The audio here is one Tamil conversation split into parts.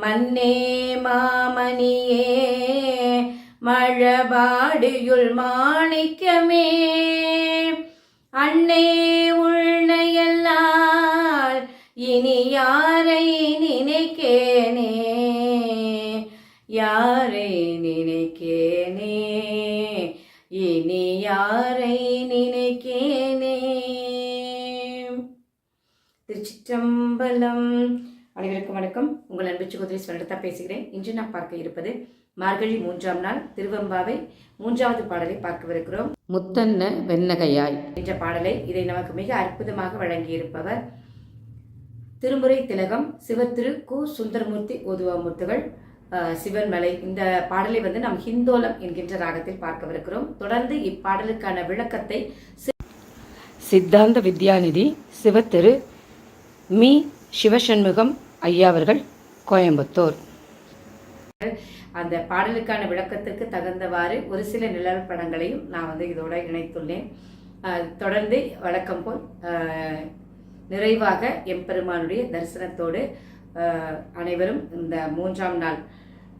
மன்னே மாமணியே மழபாடியுள் மாணிக்கமே. அன்னே உள்னையல்லால் இனி யாரை நினைக்கேனே? யாரை நினைக்கேனே? இனி யாரை நினைக்கேனே? திருச்சிற்றம்பலம் அனைவருக்கும் வணக்கம். உங்கள் அன்பு சகோதரி ஸ்வரதா பேசுகிறேன். இன்று நான் பார்க்க இருப்பது மார்கழி மூன்றாம் நாள் திருவம்பாவை மூன்றாவது பாடலை பார்க்கவிருக்கிறோம். முத்தன்ன வெண்ணகையாய். என்ற பாடலை இதை நமக்கு மிக அற்புதமாக வழங்கியிருப்பவர் திருமுறை திலகம் சிவத்திரு கு சுந்தரமூர்த்தி ஓதுவாமூர்த்திகள் சிவன்மலை. இந்த பாடலை வந்து நாம் ஹிந்தோலம் என்கின்ற ராகத்தில் பார்க்கவிருக்கிறோம். தொடர்ந்து இப்பாடலுக்கான விளக்கத்தை சித்தாந்த வித்யாநிதி சிவத்திரு மீ சிவசண்முகம் ஐயா அவர்கள் கோயம்புத்தூர். அந்த பாடலுக்கான விளக்கத்திற்கு தகுந்தவாறு ஒரு சில நிழல் படங்களையும் நான் வந்து இதோட இணைத்துள்ளேன். தொடர்ந்து வழக்கம் போல் நிறைவாக எம்பெருமானுடைய தரிசனத்தோடு அனைவரும் இந்த மூன்றாம் நாள்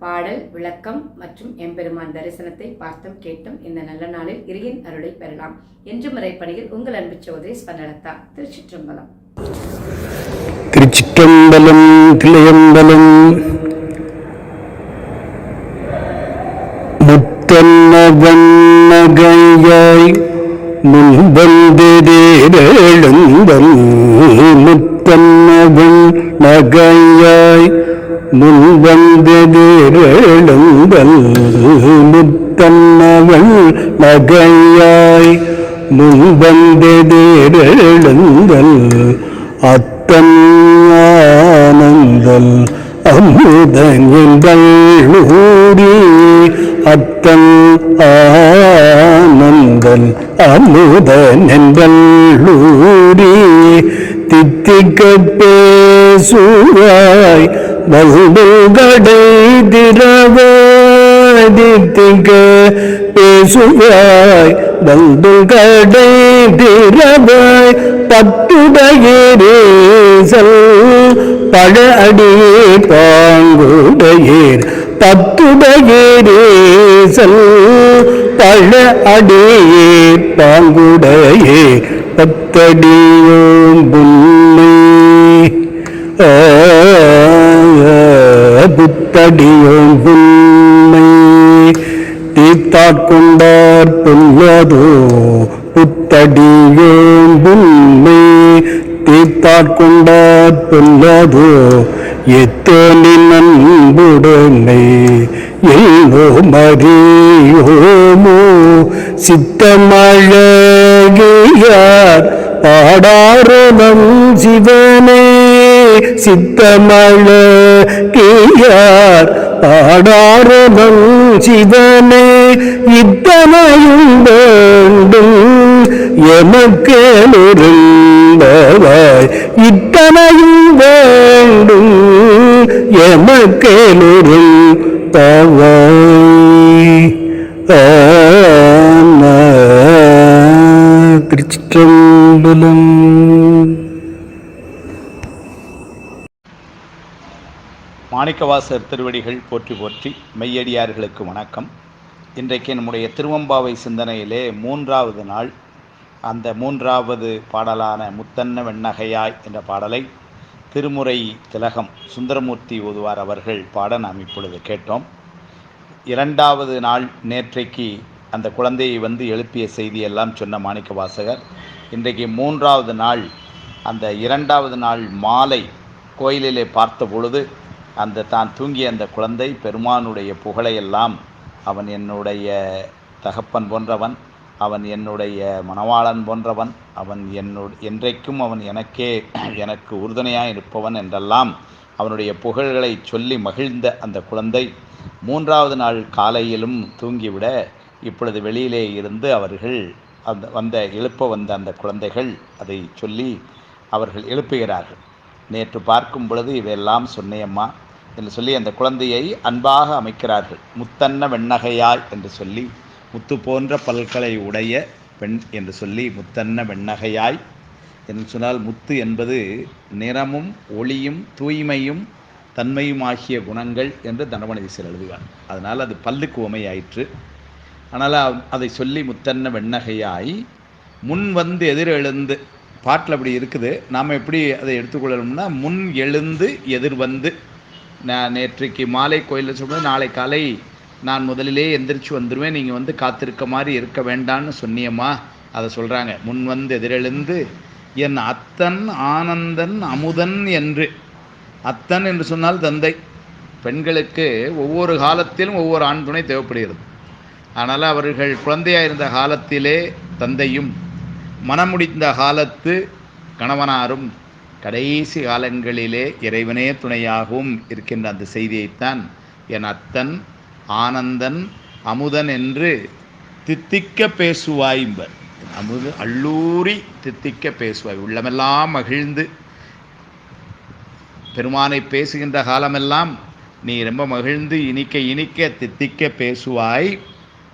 பாடல் விளக்கம் மற்றும் எம்பெருமான் தரிசனத்தை பார்த்தும் கேட்டும் இந்த நல்ல நாளில் இறையின் அருளை பெறலாம். என்று முறைப்பணியில் உங்கள் அன்பு சோதரி ஸ்வர்ணலதா திருச்சிற்றம்பலம். ചിറ്റമ്പലം കിളിയമ്പലം മുത്തന്നവണ്ണകയായി മുൻപന്തിരേഴന്തം മുത്തന്നവൻ നകയായി മുൻപന്തിരേഴന്തം മുത്തന്നവൻ നകയായി മുൻപന്തിരേഴന്തൽ അത്തം அந்தல் அமுதன் என்பூரி அத்தன் ஆனந்தல் அமுதன் என்பூரி தித்திக்க பேசுவாய் வல்புகடை திரவாய் தித்திக்க வந்து கடை திறவாய் பத்துடையேசல் பழ அடியே பாங்குடையேர் பத்துடையேசல் பழ அடியே பாங்குடையே பத்தடியோம் புன்னை புத்தடியோம் புன்னை தீத்தாட்கொண்டார் பொல்லதோ புத்தடியோம் புன்னை தீத்தாட்கொண்டார் பொல்லதோ எத்தனின் அன்புடனே எல்லோ மறியோமோ சித்தமழகியார் பாடாரதம் சிவனே. சித்தமழகியார் பாடாரதம் சிவனே இத்தனையும் வேண்டும் எமக்கு நுருந்தவாய் இத்தனையும் வேண்டும் எமக்கு நுருந்தவாய் ஆன மாணிக்கவாசர் திருவடிகள் போற்றி போற்றி மெய்யடியார்களுக்கு வணக்கம். இன்றைக்கு நம்முடைய திருவம்பாவை சிந்தனையிலே மூன்றாவது நாள். அந்த மூன்றாவது பாடலான முத்தன்ன வெண்ணகையாய் என்ற பாடலை திருமுறை திலகம் சுந்தரமூர்த்தி ஓதுவார் அவர்கள் பாட நாம் இப்பொழுது கேட்டோம். இரண்டாவது நாள் நேற்றைக்கு அந்த குழந்தையை வந்து எழுப்பிய செய்தியெல்லாம் சொன்ன மாணிக்க வாசகர் இன்றைக்கு மூன்றாவது நாள் அந்த இரண்டாவது நாள் மாலை கோயிலிலே பார்த்த பொழுது அந்த தான் தூங்கிய அந்த குழந்தை பெருமானுடைய புகழையெல்லாம் அவன் என்னுடைய தகப்பன் போன்றவன் அவன் என்னுடைய மணவாளன் போன்றவன் அவன் என்னு என்றைக்கும் அவன் எனக்கே எனக்கு உறுதுணையாக இருப்பவன் என்றெல்லாம் அவனுடைய புகழ்களை சொல்லி மகிழ்ந்த அந்த குழந்தை மூன்றாவது நாள் காலையிலும் தூங்கிவிட இப்பொழுது வெளியிலே இருந்து அவர்கள் அந்த வந்த எழுப்ப வந்த அந்த குழந்தைகள் அதை சொல்லி அவர்கள் எழுப்புகிறார்கள். நேற்று பார்க்கும் பொழுது இவையெல்லாம் சொன்னேம்மா என்று சொல்லி அந்த குழந்தையை அன்பாக அமைக்கிறார்கள். முத்தன்ன வெண்ணகையாய் என்று சொல்லி முத்து போன்ற பல்களை உடைய பெண் என்று சொல்லி முத்தன்ன வெண்ணகையாய் என்று சொன்னால் முத்து என்பது நிறமும் ஒளியும் தூய்மையும் தன்மையும் ஆகிய குணங்கள் என்று தனமனிதீசர் எழுதுவார் அதனால் அது பல்லுக்கு உமையாயிற்று ஆனால் அதை சொல்லி முத்தன்ன வெண்ணகையாய் முன் வந்து எதிர் எழுந்து பாட்டில் அப்படி இருக்குது நாம் எப்படி அதை எடுத்துக்கொள்ளணும்னா முன் எழுந்து எதிர் வந்து நான் நேற்றைக்கு மாலை கோயிலில் சொல்லும்போது நாளை காலை நான் முதலிலே எந்திரிச்சு வந்துடுவேன் நீங்கள் வந்து காத்திருக்க மாதிரி இருக்க வேண்டான்னு சொன்னியம்மா. அதை சொல்கிறாங்க முன் வந்து எதிரெழுந்து என் அத்தன் ஆனந்தன் அமுதன் என்று. அத்தன் என்று சொன்னால் தந்தை. பெண்களுக்கு ஒவ்வொரு காலத்திலும் ஒவ்வொரு ஆண் துணை தேவைப்படுகிறது. ஆனால் அவர்கள் குழந்தையாக இருந்த காலத்திலே தந்தையும் மனமுடிந்த காலத்து கணவனாரும் கடைசி காலங்களிலே இறைவனே துணையாகவும் இருக்கின்ற அந்த செய்தியைத்தான் என் அத்தன் ஆனந்தன் அமுதன் என்று தித்திக்க பேசுவாய்ம்பர் அமுது அள்ளூரி தித்திக்க பேசுவாய். உள்ளமெல்லாம் மகிழ்ந்து பெருமானை பேசுகின்ற காலமெல்லாம் நீ ரொம்ப மகிழ்ந்து இனிக்க இனிக்க தித்திக்க பேசுவாய்.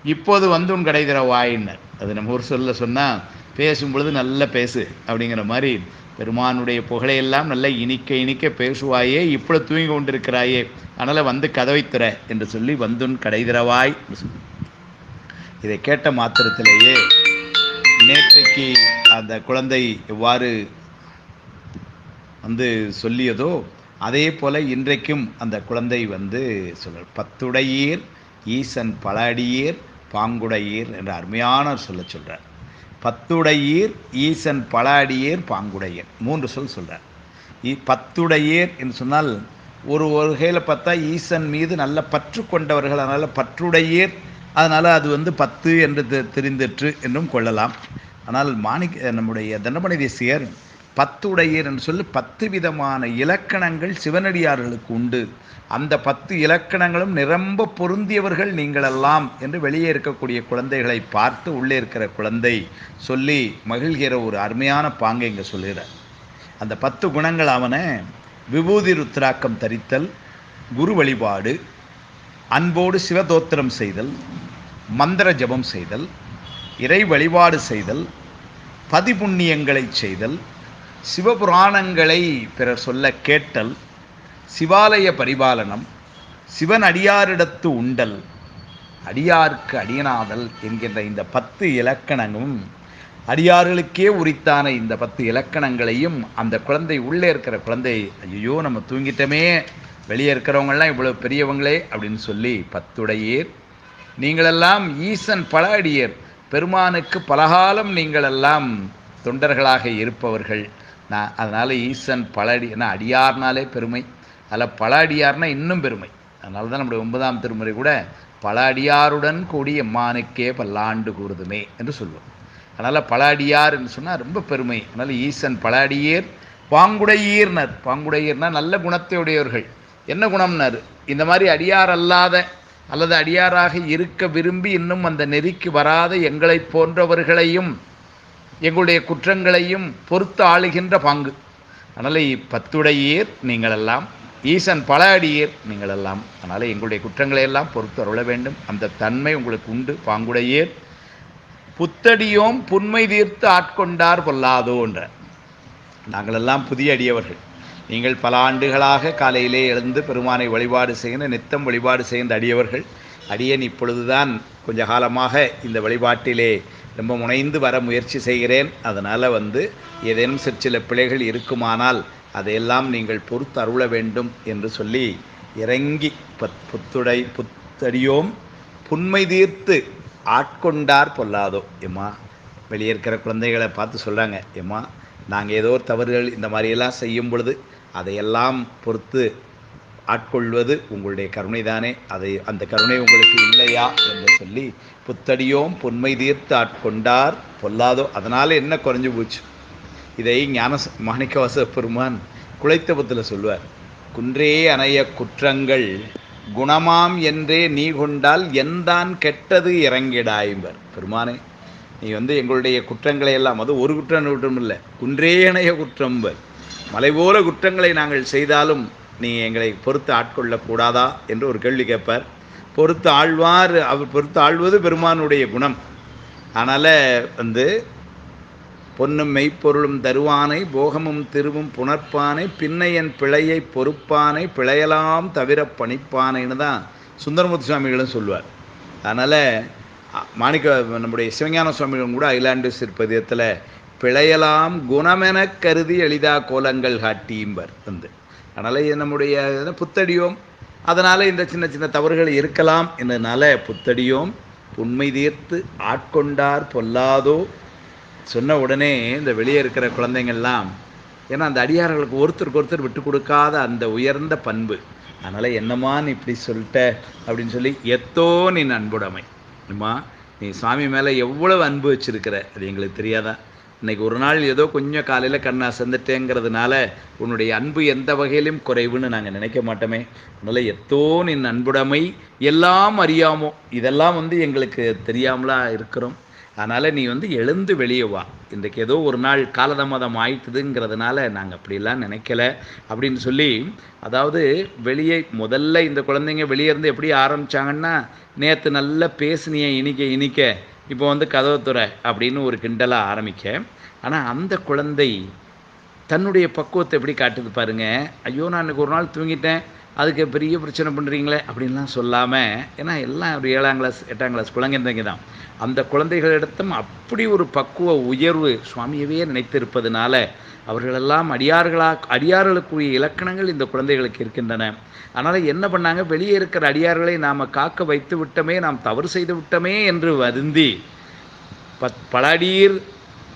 இப்போது வந்து உன் கடை வாயினர் அது நம்ம ஒரு சொல்ல சொன்னால் பேசும் பொழுது நல்ல பேசு அப்படிங்கிற மாதிரி பெருமானுடைய புகழையெல்லாம் நல்ல இனிக்க இனிக்க பேசுவாயே இப்பொழுது தூங்கி கொண்டிருக்கிறாயே. அதனால் வந்து கதவை திற என்று சொல்லி வந்துன் கடை திறவாய் இதை கேட்ட மாத்திரத்திலேயே நேற்றைக்கு அந்த குழந்தை எவ்வாறு வந்து சொல்லியதோ அதே போல இன்றைக்கும் அந்த குழந்தை வந்து சொல்ல பத்துடையீர் ஈசன் பல அடியீர் பாங்குடையீர் என்ற அருமையான சொல்ல சொல்கிறார் பத்துடையீர் ஈசன் பலாடியீர் பாங்குடையர் மூன்று சொல் சொல்கிறார் இ பத்துடையீர் என்று சொன்னால் ஒரு ஒரு வகையில் பார்த்தா ஈசன் மீது நல்ல பற்று கொண்டவர்கள் அதனால் பற்றுடையீர் அதனால் அது வந்து பத்து என்று தெ- தெரிந்திற்று என்றும் கொள்ளலாம். ஆனால் மாணிக்க நம்முடைய தண்டமணி தேசியர் பத்துடையீர் என்று சொல்லி பத்து விதமான இலக்கணங்கள் சிவனடியார்களுக்கு உண்டு. அந்த பத்து இலக்கணங்களும் நிரம்ப பொருந்தியவர்கள் நீங்களெல்லாம் என்று வெளியே இருக்கக்கூடிய குழந்தைகளை பார்த்து உள்ளே இருக்கிற குழந்தை சொல்லி மகிழ்கிற ஒரு அருமையான பாங்கை இங்கே சொல்லுகிறார். அந்த பத்து குணங்கள் அவன விபூதி ருத்ராக்கம் தரித்தல் குரு வழிபாடு அன்போடு சிவதோத்திரம் செய்தல் மந்திர ஜபம் செய்தல் இறை வழிபாடு செய்தல் பதிபுண்ணியங்களை செய்தல் சிவபுராணங்களை பிறர் சொல்ல கேட்டல் சிவாலய பரிபாலனம் சிவன் அடியாரிடத்து உண்டல் அடியார்க்கு அடியனாதல் என்கின்ற இந்த பத்து இலக்கணமும் அடியார்களுக்கே உரித்தான இந்த பத்து இலக்கணங்களையும் அந்த குழந்தை உள்ளே இருக்கிற குழந்தை ஐயோ நம்ம தூங்கிட்டோமே வெளியே இருக்கிறவங்கள்லாம் இவ்வளோ பெரியவங்களே அப்படின்னு சொல்லி பத்துடையீர். நீங்களெல்லாம் ஈசன் பல அடியர் பெருமானுக்கு பலகாலம் நீங்களெல்லாம் தொண்டர்களாக இருப்பவர்கள். நான் அதனால் ஈசன் பல அடி ஏன்னா அடியார்னாலே பெருமை. அதில் பல அடியார்னா இன்னும் பெருமை. அதனால தான் நம்முடைய ஒன்பதாம் திருமுறை கூட பல அடியாருடன் கூடி எம்மானுக்கே பல்லாண்டு கூறுதுமே என்று சொல்லுவோம். அதனால் பல அடியார் என்று சொன்னால் ரொம்ப பெருமை. அதனால் ஈசன் பல அடியேர் பாங்குடையீர்னர். பாங்குடையீர்னால் நல்ல குணத்தை உடையவர்கள். என்ன குணம்னாரு? இந்த மாதிரி அடியார் அல்லாத அல்லது அடியாராக இருக்க விரும்பி இன்னும் அந்த நெறிக்கு வராத எங்களைப் போன்றவர்களையும் எங்களுடைய குற்றங்களையும் பொறுத்து ஆளுகின்ற பங்கு. அதனால் பத்துடையீர் நீங்களெல்லாம் ஈசன் பல அடியீர் நீங்களெல்லாம் அதனால் எங்களுடைய குற்றங்களை எல்லாம் பொறுத்து அருள வேண்டும். அந்த தன்மை உங்களுக்கு உண்டு பாங்குடையீர். புத்தடியோம் புன்மை தீர்த்து ஆட்கொண்டார் பொல்லாதோ நாங்களெல்லாம் புதிய அடியவர்கள். நீங்கள் பல ஆண்டுகளாக காலையிலே எழுந்து பெருமானை வழிபாடு செய்கிற நித்தம் வழிபாடு செய்கின்ற அடியவர்கள். அடியேன் இப்பொழுதுதான் கொஞ்ச காலமாக இந்த வழிபாட்டிலே ரொம்ப முனைந்து வர முயற்சி செய்கிறேன். அதனால் வந்து ஏதேனும் சிற்சில பிழைகள் இருக்குமானால் அதையெல்லாம் நீங்கள் பொறுத்து அருள வேண்டும் என்று சொல்லி இறங்கி பத் புத்துடை புத்தடியோம் புன்மை தீர்த்து ஆட்கொண்டார் பொல்லாதோ. எம்மா வெளியே இருக்கிற குழந்தைகளை பார்த்து சொல்கிறாங்க எம்மா நாங்கள் ஏதோ ஒரு தவறுகள் இந்த மாதிரியெல்லாம் செய்யும் பொழுது அதையெல்லாம் பொறுத்து ஆட்கொள்வது உங்களுடைய கருணைதானே. அதை அந்த கருணை உங்களுக்கு இல்லையா என்று சொல்லி புத்தடியோம் பொன்மை தீர்த்து ஆட்கொண்டார். பொல்லாதோ அதனால் என்ன குறைஞ்சு போச்சு? இதை ஞான மாணிக்கவாச பெருமான் குலைத்தபத்தில் சொல்வார் குன்றே அணைய குற்றங்கள் குணமாம் என்றே நீ கொண்டால் எந்தான் கெட்டது இறங்கிடாயும்பர். பெருமானே நீ வந்து எங்களுடைய குற்றங்களை எல்லாம் அது ஒரு குற்றம் குற்றம் இல்லை குன்றே அணைய குற்றம்பர். மலை போல குற்றங்களை நாங்கள் செய்தாலும் நீ எங்களை பொறுத்து ஆட்கொள்ளக்கூடாதா என்று ஒரு கேள்வி கேட்பார். பொறுத்து ஆழ்வார் அவர் பொறுத்து ஆழ்வது பெருமானுடைய குணம். அதனால் வந்து பொன்னும் மெய்ப்பொருளும் தருவானை போகமும் திருவும் புணர்ப்பானை பின்னையன் பிழையை பொறுப்பானை பிழையலாம் தவிர பணிப்பானைன்னு தான் சுந்தரமூர்த்தி சுவாமிகளும் சொல்லுவார். அதனால் மாணிக்க நம்முடைய சிவஞான சுவாமிகளும் கூட ஐலாண்டு சிற்பதியத்தில் பிழையலாம் குணமென கருதி எளிதா கோலங்கள் காட்டியும்பர் வந்து. அதனால் நம்முடைய புத்தடியோம்? அதனால் இந்த சின்ன சின்ன தவறுகள் இருக்கலாம் என்னதுனால புத்தடியோம் உண்மை தீர்த்து ஆட்கொண்டார் பொல்லாதோ சொன்ன உடனே இந்த வெளியே இருக்கிற குழந்தைங்கள்லாம் ஏன்னா அந்த அடியார்களுக்கு ஒருத்தருக்கு ஒருத்தர் விட்டு கொடுக்காத அந்த உயர்ந்த பண்பு. அதனால் என்னம்மா நீ இப்படி சொல்லிட்ட? அப்படின்னு சொல்லி எத்தோ நீ அன்புடைமை. அம்மா நீ சாமி மேலே எவ்வளவு அன்பு வச்சிருக்கிற? அது எங்களுக்கு தெரியாதா? இன்னைக்கு ஒரு நாள் ஏதோ கொஞ்சம் காலையில் கண்ணா செந்துட்டேங்கிறதுனால உன்னுடைய அன்பு எந்த வகையிலும் குறைவுன்னு நாங்கள் நினைக்க மாட்டோமே. அதனால் எத்தோ நின் அன்புடைமை எல்லாம் அறியாமோ இதெல்லாம் வந்து எங்களுக்கு தெரியாமலா இருக்கிறோம். அதனால் நீ வந்து எழுந்து வெளியே வா. இன்றைக்கு ஏதோ ஒரு நாள் காலதாமதம் ஆயிட்டுதுங்கிறதுனால நாங்கள் அப்படிலாம் நினைக்கல அப்படின்னு சொல்லி அதாவது வெளியே முதல்ல இந்த குழந்தைங்க வெளியே இருந்து எப்படி ஆரம்பிச்சாங்கன்னா நேற்று நல்லா பேசுனிய இனிக்க இனிக்க இப்போ வந்து கதவு துறை அப்படின்னு ஒரு கிண்டலாக ஆரம்பிக்க. ஆனால் அந்த குழந்தை தன்னுடைய பக்குவத்தை எப்படி காட்டுது பாருங்க. ஐயோ நான் இன்னைக்கு ஒரு நாள் தூங்கிட்டேன். அதுக்கு பெரிய பிரச்சனை பண்ணுறீங்களே அப்படின்லாம் சொல்லாமல் ஏன்னா எல்லாம் ஒரு ஏழாம் கிளாஸ் எட்டாம் கிளாஸ் குழந்தைங்க தான். அந்த குழந்தைகளிடத்தும் அப்படி ஒரு பக்குவ உயர்வு சுவாமியவே நினைத்திருப்பதனால அவர்களெல்லாம் அடியார்களாக அடியார்களுக்குரிய இலக்கணங்கள் இந்த குழந்தைகளுக்கு இருக்கின்றன. அதனால் என்ன பண்ணாங்க? வெளியே இருக்கிற அடியார்களை நாம் காக்க வைத்து விட்டோமே நாம் தவறு செய்து விட்டோமே என்று வருந்தி பத் பலாடியீர்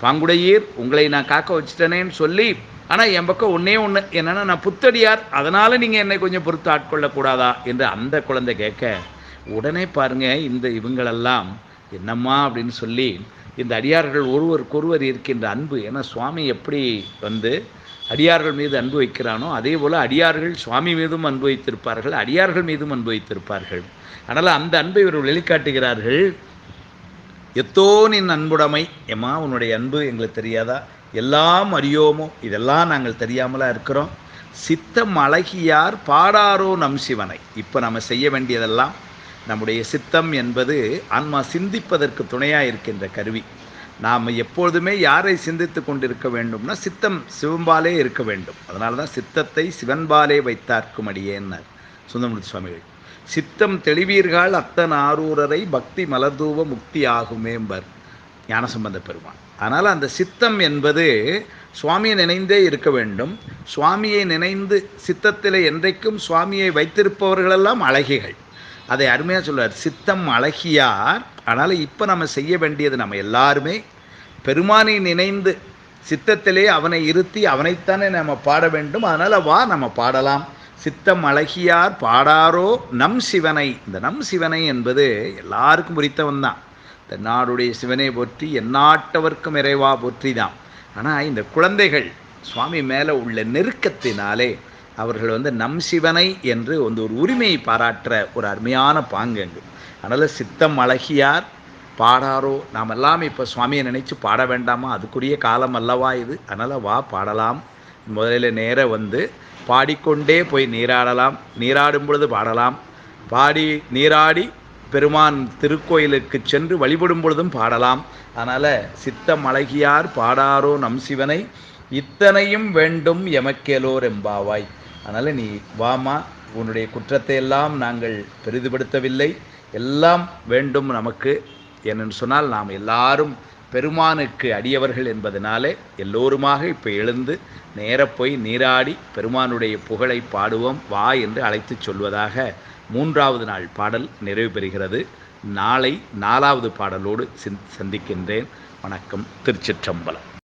பாங்குடையீர் உங்களை நான் காக்க வச்சுட்டேனேன்னு சொல்லி ஆனால் என் பக்கம் ஒன்றே ஒன்று என்னென்னா நான் புத்தடியார். அதனால் நீங்கள் என்னை கொஞ்சம் பொறுத்து ஆட்கொள்ளக்கூடாதா என்று அந்த குழந்தை கேட்க உடனே பாருங்க இந்த இவங்களெல்லாம் என்னம்மா? அப்படின்னு சொல்லி இந்த அடியார்கள் ஒருவருக்கொருவர் இருக்கின்ற அன்பு ஏன்னா சுவாமி எப்படி வந்து அடியார்கள் மீது அன்பு வைக்கிறானோ அதே போல் அடியார்கள் சுவாமி மீதும் அன்பு வைத்திருப்பார்கள் அடியார்கள் மீதும் அன்பு வைத்திருப்பார்கள். அதனால் அந்த அன்பை இவர்கள் வெளிக்காட்டுகிறார்கள். எத்தோ நின் அன்புடைமை. எம்மா உன்னுடைய அன்பு எங்களுக்கு தெரியாதா? எல்லாம் அறியோமோ? இதெல்லாம் நாங்கள் தெரியாமலா இருக்கிறோம். சித்தம் அழகியார் பாடாரோ நம் சிவனை. இப்போ நம்ம செய்ய வேண்டியதெல்லாம் நம்முடைய சித்தம் என்பது ஆன்மா சிந்திப்பதற்கு துணையாக இருக்கின்ற கருவி. நாம் எப்பொழுதுமே யாரை சிந்தித்து கொண்டிருக்க வேண்டும்னா சித்தம் சிவன்பாலே இருக்க வேண்டும். அதனால தான் சித்தத்தை சிவன்பாலே வைத்தார்க்கும் அடியேன்னார் சுந்தரமூர்த்தி சுவாமிகள். சித்தம் தெளிவீர்கள் அத்தன் ஆரூரரை பக்தி மலர்தூவ முக்தி ஆகுமேம்பர் ஞானசம்பந்த பெருமான். அதனால் அந்த சித்தம் என்பது சுவாமியை நினைந்தே இருக்க வேண்டும். சுவாமியை நினைந்து சித்தத்தில் என்றைக்கும் சுவாமியை வைத்திருப்பவர்களெல்லாம் அழகிகள். அதை அருமையாக சொல்லுவார் சித்தம் அழகியார். அதனால் இப்போ நம்ம செய்ய வேண்டியது நம்ம எல்லாருமே பெருமானை நினைந்து சித்தத்திலே அவனை இருத்தி அவனைத்தானே நம்ம பாட வேண்டும். அதனால் வா நம்ம பாடலாம். சித்தம் அழகியார் பாடாரோ நம் சிவனை. இந்த நம் சிவனை என்பது எல்லாருக்கும் உரித்தவன் தான். தன்னாருடைய சிவனை போற்றி எந்நாட்டவர்க்கும் இறைவா போற்றி தான் ஆனால் இந்த குழந்தைகள் சுவாமி மேலே உள்ள நெருக்கத்தினாலே அவர்கள் வந்து நம் சிவனை என்று வந்து ஒரு உரிமையை பாராட்டுற ஒரு அருமையான பாங்கு அங்கு. அதனால் சித்தம் அழகியார் பாடாரோ நாம் எல்லாம் இப்போ சுவாமியை நினச்சி பாட வேண்டாமா? அதுக்குரிய காலம் அல்லவா இது? அதனால் வா பாடலாம். முதலில் நேர வந்து பாடிக்கொண்டே போய் நீராடலாம். நீராடும் பொழுது பாடலாம். பாடி நீராடி பெருமான் திருக்கோயிலுக்கு சென்று வழிபடும் பொழுதும் பாடலாம். அதனால் சித்தம் அழகியார் பாடாரோ நம் சிவனை இத்தனையும் வேண்டும் எமக்கேலோர் எம்பாவாய் அதனால் நீ வாமா உன்னுடைய குற்றத்தை எல்லாம் நாங்கள் பெரிதுபடுத்தவில்லை. எல்லாம் வேண்டும் நமக்கு என்னென்னு சொன்னால் நாம் எல்லாரும் பெருமானுக்கு அடியவர்கள் என்பதனாலே எல்லோருமாக இப்போ எழுந்து நேரப் போய் நீராடி பெருமானுடைய புகழை பாடுவோம் வா என்று அழைத்துச் சொல்வதாக மூன்றாவது நாள் பாடல் நிறைவு பெறுகிறது. நாளை நாலாவது பாடலோடு சிந் சந்திக்கின்றேன். வணக்கம். திருச்சிற்றம்பலம்.